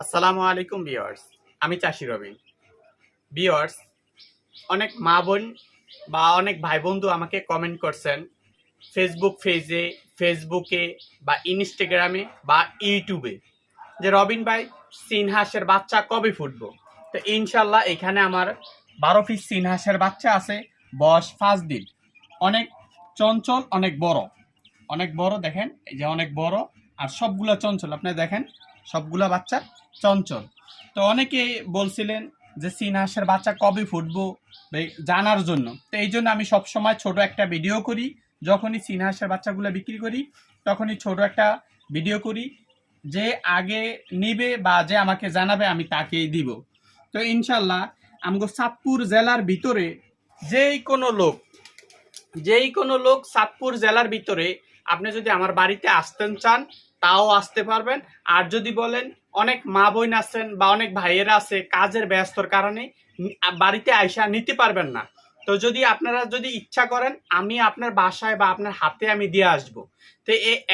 আসসালামু আলাইকুম বিয়ার্স আমি চাষি রবিন। বিয়ার্স অনেক মা বোন বা অনেক ভাই বন্ধু আমাকে কমেন্ট করছেন ফেসবুক পেজে ফেসবুকে বা ইনস্টাগ্রামে বা ইউটিউবে যে, রবিন ভাই সিনহাসের বাচ্চা কবে ফুটব? তো ইনশাল্লাহ এখানে আমার বারো পিস সিনহাসের বাচ্চা আছে, বয়স পাঁচ দিন। অনেক চঞ্চল, অনেক বড়। অনেক বড়, দেখেন, এই যে অনেক বড় আর সবগুলো চঞ্চল। আপনি দেখেন, সবগুলা বাচ্চা চঞ্চল। তো অনেকে বলছিলেন যে সিনহাসের বাচ্চা কবে ফুটবো? জানার জন্য। তো এই জন্য আমি সবসময় ছোট একটা ভিডিও করি। যখনই সিনহাসের বাচ্চাগুলো বিক্রি করি, তখনই ছোট একটা ভিডিও করি। যে আগে নিবে বা যে আমাকে জানাবে, আমি তাকেই দিব। তো ইনশাল্লাহ আমগো সাতপুর জেলার ভিতরে যেই কোনো লোক, যেই কোনো লোক সাতপুর জেলার ভিতরে আপনি যদি আমার বাড়িতে আসতেন চান, তাও আসতে পারবেন। আর যদি বলেন অনেক মা বোন আছেন বা অনেক ভাইয়েরা আছে, কাজের ব্যস্তর কারণে বাড়িতে আইসা নিতে পারবেন না। তো যদি আপনারা যদি ইচ্ছা করেন, আমি আপনার বাসায় বা আপনার হাতে আমি দিয়ে আসব। তো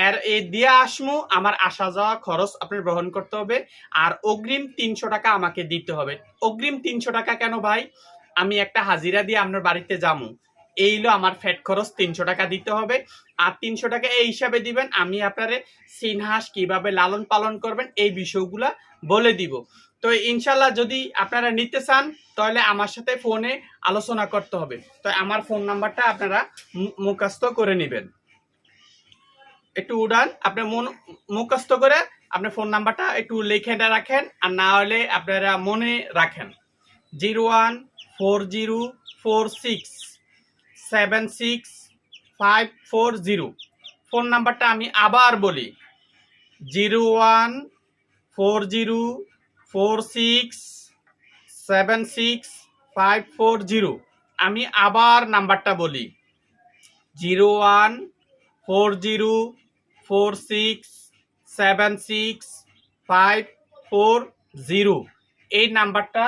এর, এ দিয়ে আসমু, আমার আসা যাওয়া খরচ আপনার গ্রহণ করতে হবে। আর অগ্রিম তিনশো টাকা আমাকে দিতে হবে। অগ্রিম তিনশো টাকা কেন ভাই? আমি একটা হাজিরা দিয়ে আপনার বাড়িতে যাব এই হলো আমার ফ্যাট খরচ তিনশো টাকা দিতে হবে। আর তিনশো টাকা এই হিসাবে দিবেন, আমি আপনারে সিনহাস কীভাবে লালন পালন করবেন এই বিষয়গুলা বলে দিব। তো ইনশাল্লাহ যদি আপনারা নিতে চান, তাহলে আমার সাথে ফোনে আলোচনা করতে হবে। তো আমার ফোন নাম্বারটা আপনারা মুখস্থ করে নেবেন। একটু উড়ান, আপনি মন, মুখস্থ করে আপনার ফোন নাম্বারটা একটু লিখে রাখেন, আর না হলে আপনারা মনে রাখেন। Zero one four zero four six. Seven six five four zero. Phone নাম্বারটা আমি আবার বলি। Zero one four zero four six seven six five four zero. আমি আবার নাম্বারটা বলি। Zero one four zero four six seven six five four zero. এই নাম্বারটা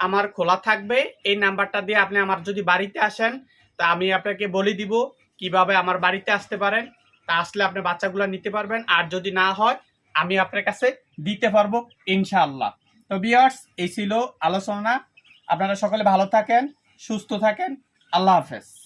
আমার খোলা থাকবে। এই নাম্বারটা দিয়ে আপনি আমার যদি বাড়িতে আসেন তা আমি আপনাকে বলে দিব কীভাবে আমার বাড়িতে আসতে পারেন। তা আসলে আপনি বাচ্চাগুলো নিতে পারবেন আর যদি না হয়, আমি আপনার কাছে দিতে পারব ইনশাআল্লাহ। তো বিয়ার্স এই ছিল আলোচনা। আপনারা সকলে ভালো থাকেন, সুস্থ থাকেন। আল্লাহ হাফেজ।